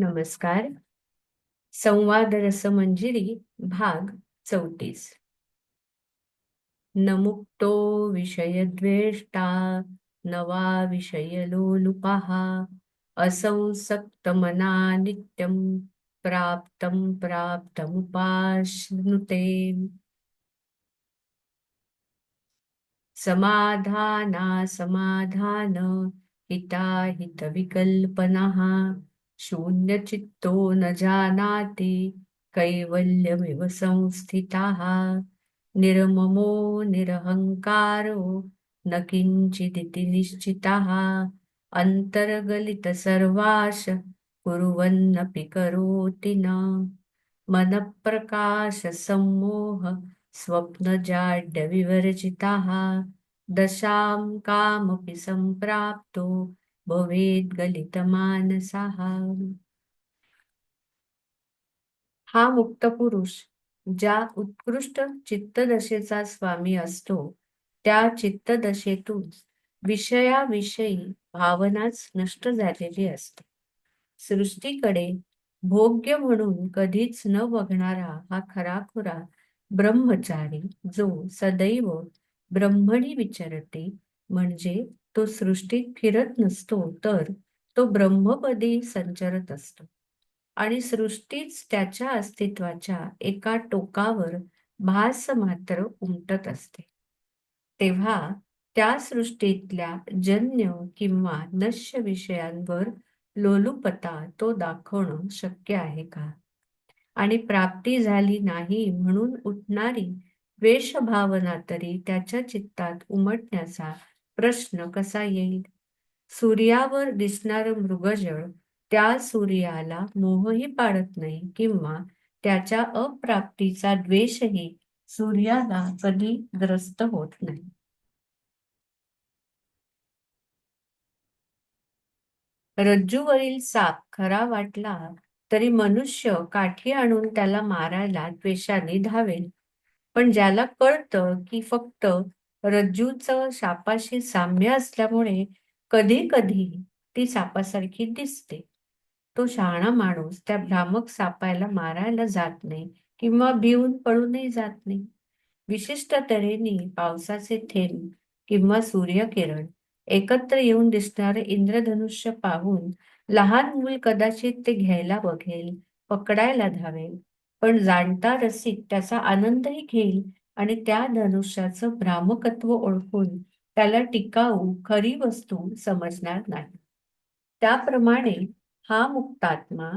नमस्कार. संवाद रसमंजिरी भाग चौतीस. न मुक्तो विषयद्वेष्टा नवा विषयलोलुपहा असंसक्तमना नित्यं प्राप्तं प्राप्तमुपाश्नुते. समाधाना समाधान हिता हिताहितविकल्पनः शून्यचित्तो न जानाति कैवल्यमिव संस्थिताः। निर्ममो निरहङ्कारो न किञ्चिदिति निश्चितः। अन्तर्गलितसर्वाश कुर्वन्नपि करोति न। मनःप्रकाशसम्मोह स्वप्नजाड्यविवर्जिताः दशां कामपि सम्प्राप्तो भवेद् गलितमानसाः। हा मुक्त पुरुष ज्या उत्कृष्ट चित्तदशेचा स्वामी असतो त्या चित्तदशेतून विषयाविषयी भावनाच नष्ट झालेली असते. सृष्टीकडे भोग्य म्हणून कधीच न बघणारा हा खराखुरा ब्रह्मचारी जो सदैव ब्रह्मणी विचारते म्हणजे तो सृष्टीत फिरत नसतो तर तो ब्रह्मपदी संचरत असतो. आणि सृष्टीच त्याच्या अस्तित्वाच्या एका टोकावर भास मात्र उमटत असते. तेव्हा त्या सृष्टीतल्या जन्य किंवा नश्य विषयांवर लोलुपता तो दाखवणं शक्य आहे का? आणि प्राप्ती झाली नाही म्हणून उठणारी वेशभावना तरी त्याच्या चित्तात उमटण्याचा प्रश्न कसा येईल? सूर्यावर दिसणार मृगजळ त्या सूर्याला मोहही पाडत नाही किंवा त्याच्या अप्राप्तीचा द्वेषही सूर्याला कधी ग्रस्त होत नाही. रज्जूवरील साप खरा वाटला तरी मनुष्य काठी आणून त्याला मारायला द्वेषाने धावेल. पण ज्याला कळतं की फक्त रज्जूचं सापाशी साम्य असल्यामुळे कधी कधी ती सापासारखी दिसते. तो शहाणा माणूस त्या भ्रामक सापायला मारायला जात नाही किंवा भिवून पळूनही जात नाही. विशिष्ट तऱ्हेने पावसाचे थेंब किंवा सूर्यकिरण एकत्र येऊन दिसणारे इंद्रधनुष्य पाहून लहान मूल कदाचित ते घ्यायला बघेल पकडायला धावेल पण जाणता रसिक त्याचा आनंदही घेईल आणि त्या धनुष्याचं भ्रामकत्व ओळखून त्याला टिकाऊ खरी वस्तू समजणार नाही. त्याप्रमाणे हा मुक्तात्मा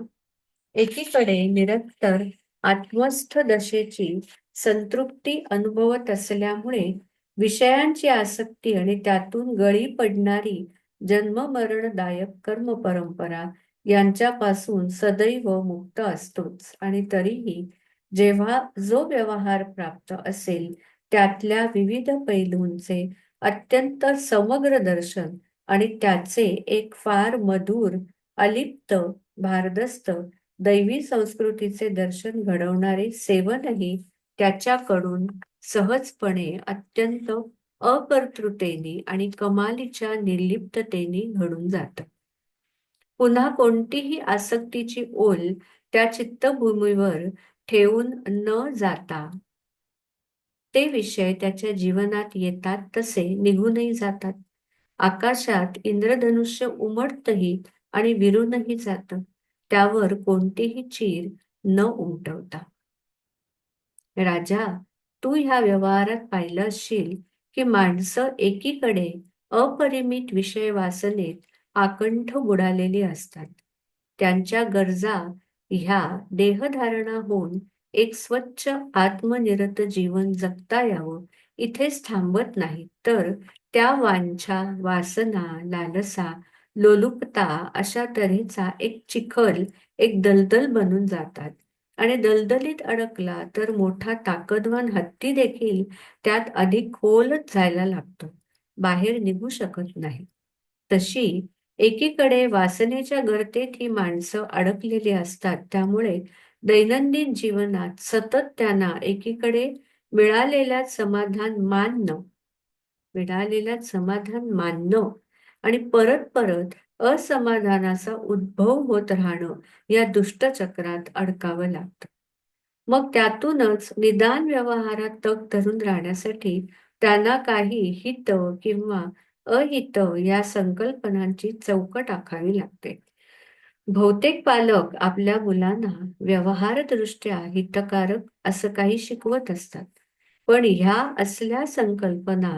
एकीकडे निरंतर आत्मस्थ दशेची संतृप्ती अनुभवत असल्यामुळे विषयांची आसक्ती आणि त्यातून गळी पडणारी जन्ममरणदायक कर्म परंपरा यांच्यापासून सदैव मुक्त असतोच आणि तरीही जेव्हा जो व्यवहार प्राप्त असेल त्यातल्या विविध पैलूंचे अत्यंत समग्र दर्शन आणि त्याचे एक फार मधुर अलिप्त भारदस्त दैवी संस्कृतीचे दर्शन घडवणारे सेवनही त्याच्याकडून सहजपणे अत्यंत अकर्तृतेने आणि कमालीच्या निर्लिप्ततेने घडून जात. पुन्हा कोणतीही आसक्तीची ओल त्या चित्तभूमीवर ठेवून न जाता. ते विषय त्याच्या जीवनात येतात तसे निघूनही जातात. आकाशात इंद्रधनुष्य उमटतही आणि विरूनही जात. त्यावर कोणतीही चीर न उमटवता. राजा तू ह्या व्यवहारात पाहिलं असशील की माणसं एकीकडे अपरिमित विषय वासनेत आकंठ बुडालेली असतात. त्यांच्या गरजा ह्या देहधारणा होऊन एक स्वच्छ आत्मनिरत जीवन जगता यावं इथेच थांबत नाही. तर त्या वांछा वासना लालसा लोलुपता अशा तऱ्हेचा एक चिखल एक दलदल बनून जातात. आणि दलदलीत अडकला तर मोठा ताकदवान हत्ती देखील त्यात अधिक खोलच जायला लागतो. बाहेर निघू शकत नाही. तशी एकीकडे वासनेच्या गर्तेत ही माणसं अडकलेली असतात. त्यामुळे दैनंदिन जीवनात सतत त्यांना एकीकडे मिळालेल्या समाधान मानणं मिळालेल्या समाधान मानणं आणि परत परत असमाधानाचा उद्भव होत राहणं या दुष्टचक्रात अडकावं लागतं. मग त्यातूनच निदान व्यवहारात तग धरून राहण्यासाठी त्यांना काही हित किंवा अहित या संकल्पनांची चौकट आखावी लागते. बहुतेक पालक आपल्या मुलांना व्यवहारदृष्ट्या हितकारक असं काही शिकवत असतात. पण ह्या असल्या संकल्पना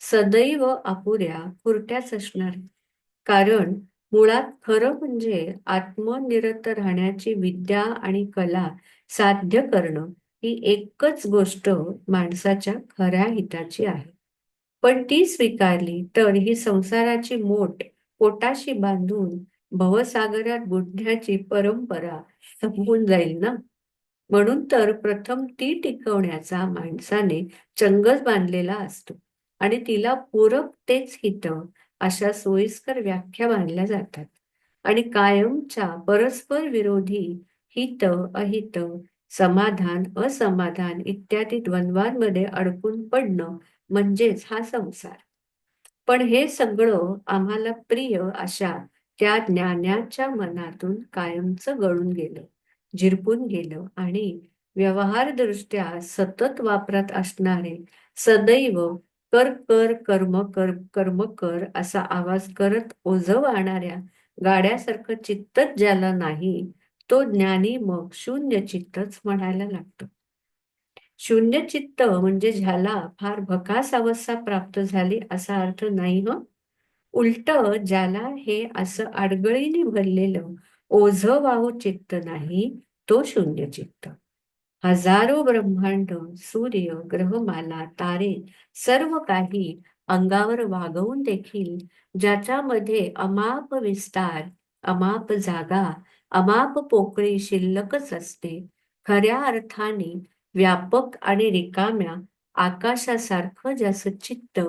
सदैव अपुऱ्या पुरत्याच असणार. कारण मुळात खरं म्हणजे आत्मनिरत राहण्याची विद्या आणि कला साध्य करणं ही एकच गोष्ट माणसाच्या खऱ्या हिताची आहे. पण ती स्वीकारली तर ही संसाराची मोठ पोटाशी बांधून भवसागरात बुडण्याची परंपरा संपून जाईल ना? म्हणून तर प्रथम ती टिकवण्याचा माणसाने चंगच बांधलेला असतो आणि तिला पूरक तेच हित अशा सोयीस्कर व्याख्या बांधल्या जातात. आणि कायमच्या परस्पर विरोधी हित अहित समाधान असमाधान इत्यादी द्वंद्वांमध्ये अडकून पडणं म्हणजेच हा संसार. पण हे सगळं आम्हाला प्रिय अशा त्या ज्ञानाच्या मनातून कायमचं गळून गेलं झिरपून गेलं आणि व्यवहारदृष्ट्या सतत वापरात असणारे सदैव कर कर कर्म कर कर्म कर असा आवाज करत ओझव आणणाऱ्या गाड्यासारखं चित्तच ज्याला नाही तो ज्ञानी मग शून्य चित्तच म्हणायला लागतो. शून्य चित्त म्हणजे ज्याला फार भकास अवस्था प्राप्त झाली असा अर्थ नाही हो. उलट ज्याला हे असं आडगळीने भरलेलं ओझ वाहू चित्त नाही तो शून्य चित्त. हजारो ब्रह्मांड सूर्य ग्रहमाला तारे सर्व काही अंगावर वागवून देखील ज्याच्यामध्ये अमाप विस्तार अमाप जागा अमाप पोकळी शिल्लकच असते खऱ्या अर्थाने व्यापक आणि रिकाम्या आकाशासारखं ज्याचं चित्त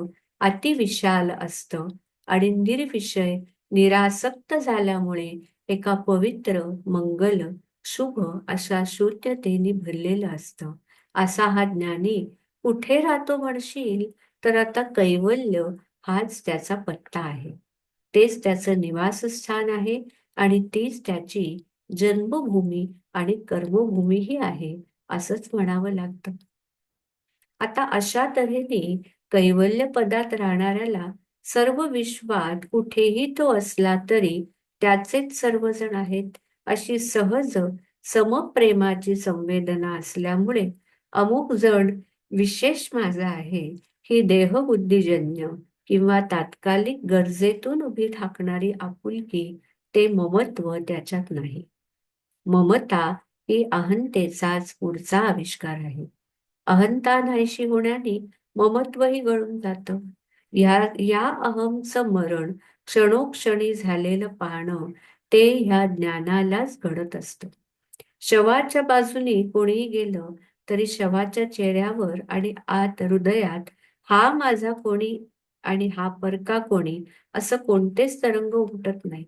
अतिविशाल असतं आणि निर्विषय निरासक्त झाल्यामुळे एका पवित्र मंगल शुभ अशा शून्यतेने भरलेलं असतं. असा हा ज्ञानी कुठे राहतो म्हणशील? तर आता कैवल्य हाच त्याचा पत्ता आहे. तेच त्याचं निवासस्थान आहे आणि तीच त्याची जन्मभूमी आणि कर्मभूमीही आहे. असंच म्हणावं लागतं. आता अशा तऱ्हेने कैवल्य पदात राहणाऱ्याला सर्व विश्वात कुठेही तो असला तरी त्याचेच सर्वजण आहेत अशी सहज समप्रेमाची संवेदना असल्यामुळे अमुक जण विशेष माझा आहे ही देहबुद्धीजन्य किंवा तात्कालिक गरजेतून उभी ठाकणारी आपुलकी ते ममत्व त्याच्यात नाही. ममता ही अहंतेचाच पुढचा आविष्कार आहे. अहंता नाहीशी होण्याने ममत्वही गळून जातं. या या अहमचं मरण क्षणोक्षणी झालेलं पाहणं ते ह्या ज्ञानालाच घडत असतं. शवाच्या बाजूनी कोणीही गेलं तरी शवाच्या चेहऱ्यावर आणि आत हृदयात हा माझा कोणी आणि हा परका कोणी असं कोणतेच तरंग उमटत नाही.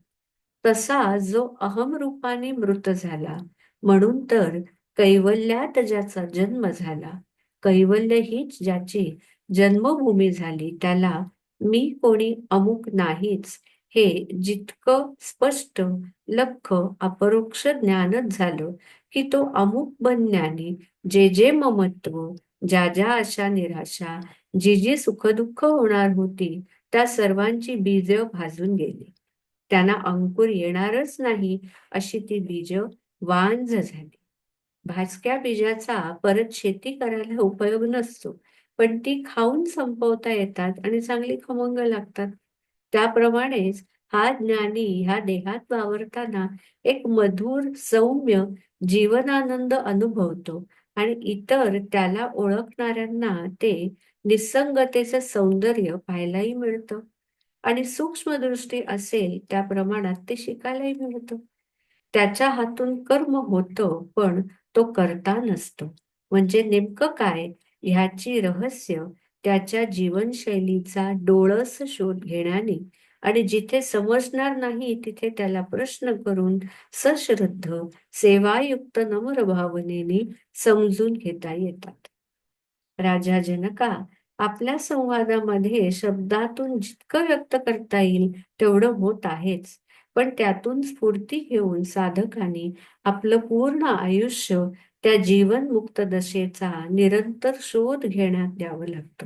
तसा जो अहम रूपाने मृत झाला म्हणून तर कैवल्यात ज्याचा जन्म झाला कैवल्य हीच ज्याची जन्मभूमी झाली त्याला मी कोणी अमुक नाहीच हे जितकं स्पष्ट लख अपरोक्ष ज्ञानच झालं की तो अमुक बनण्याने जे जे ममत्व ज्या ज्या आशा निराशा जी जी सुखदुःख होणार होती त्या सर्वांची बीज भाजून गेली. त्यांना अंकुर येणारच नाही अशी ती बीज वांज झाली. भाजक्या बीजाचा परत शेती करायला उपयोग नसतो. पण ती खाऊन संपवता येतात आणि चांगली खमंग लागतात. त्याप्रमाणेच हा ज्ञानी ह्या देहात वावरताना एक मधुर सौम्य जीवनानंद अनुभवतो. आणि इतर त्याला ओळखणाऱ्यांना ते निसंगतेचं सौंदर्य पाहायलाही मिळतं. आणि सूक्ष्मदृष्टी असेल त्या प्रमाणात ते शिकायलाही मिळतं. त्याच्या हातून कर्म होतं पण तो करता नसतो. म्हणजे नेमकं काय? ह्याची रहस्य त्याच्या जीवनशैलीचा डोळस शोध घेण्याने. आणि जिथे समजणार नाही तिथे त्याला प्रश्न करून सश्रद्ध सेवायुक्त नम्र भावनेने समजून घेता येतात. राजा जनका आपल्या संवादामध्ये शब्दातून जितकं व्यक्त करता येईल तेवढं होत आहेच. पण त्यातून स्फूर्ती घेऊन साधकाने आपलं पूर्ण आयुष्य त्या जीवनमुक्त दशेचा निरंतर शोध घेण्यात द्यावं लागतं.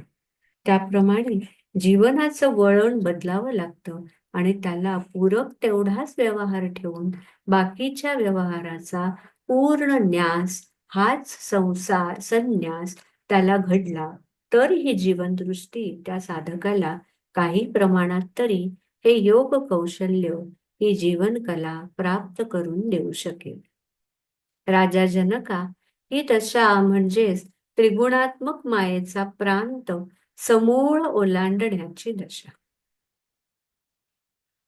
त्याप्रमाणे जीवनाचं वळण बदलावं लागतं आणि त्याला पूरक तेवढाच व्यवहार ठेवून बाकीच्या व्यवहाराचा पूर्ण न्यास हाच संसार संन्यास त्याला घडला तर ही जीवनदृष्टी त्या साधकाला काही प्रमाणात तरी हे योग कौशल्य ही जीवनकला प्राप्त करून देऊ शकेल. राजा जनका ही दशा म्हणजेच त्रिगुणात्मक मायेचा प्रांत समूळ ओलांडण्याची दशा.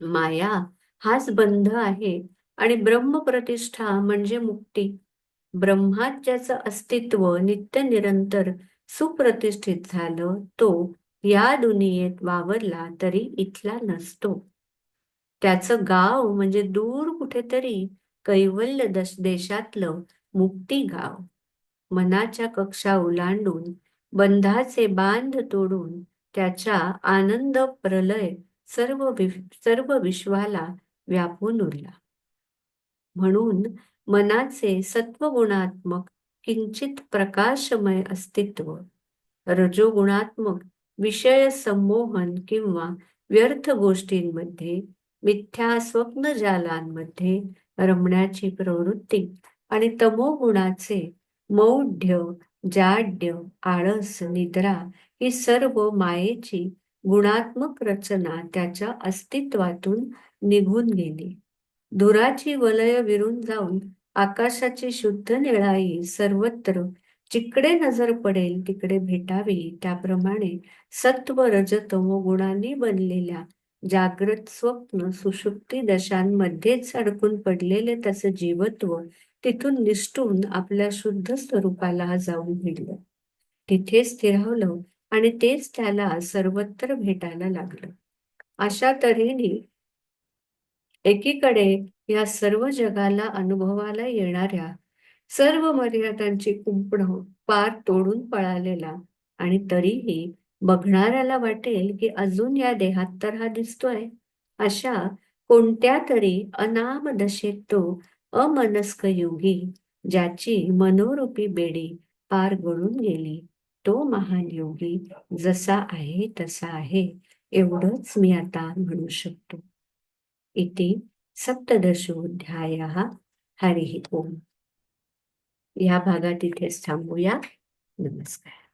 माया हाच बंध आहे आणि ब्रह्मप्रतिष्ठा म्हणजे मुक्ती. ब्रह्मात ज्याचं अस्तित्व नित्य निरंतर सुप्रतिष्ठित झालं तो या दुनियेत वावरला तरी इथला नसतो. त्याचं गाव म्हणजे दूर कुठेतरी कैवल्य देशातलं मुक्ती गाव. मनाच्या कक्षा ओलांडून बंधाचे बांध तोडून त्याच्या आनंद प्रलय सर्व सर्व विश्वाला व्यापून उरला. म्हणून मनाचे सत्वगुणात्मक किंचित प्रकाशमय अस्तित्व रजोगुणात्मक विषय संमोहन किंवा व्यर्थ गोष्टींमध्ये मिथ्या स्वप्नजालांमध्ये रमण्याची प्रवृत्ती आणि तमोगुणाचे मौढ्य जाड्य आळस निद्रा ही सर्व मायेची गुणात्मक रचना त्याच्या अस्तित्वातून निघून गेली. धुराची वलय विरून जाऊन आकाशाची शुद्ध निळाई सर्वत्र जिकडे नजर पडेल तिकडे भेटावी त्याप्रमाणे सत्व रजतमो गुणांनी बनलेल्या जागृत स्वप्न सुषुप्ती दशांमध्येच अडकून पडलेले त्याचं जीवत्व तिथून निष्ठून आपल्या शुद्ध स्वरूपाला जाऊन भिडलं. तिथे स्थिरावलं आणि तेच त्याला सर्वत्र भेटायला लागलं. अशा तऱ्हेने एकीकडे या सर्व जगाला अनुभवाला येणाऱ्या सर्व मर्यादांची कुंपण पार तोडून पळालेला आणि तरीही बघणाऱ्याला वाटेल की अजून या देहात तर हा दिसतोय. अशा कोणत्या तरी अनाम दशेत तो अमनस्क योगी ज्याची मनोरूपी बेडी पार गळून गेली. तो महान योगी जसा आहे तसा आहे एवढंच मी आता म्हणू शकतो. इति सप्तदशोध्याय हरिः ओम. या भागात इथेच थांबूया. नमस्कार.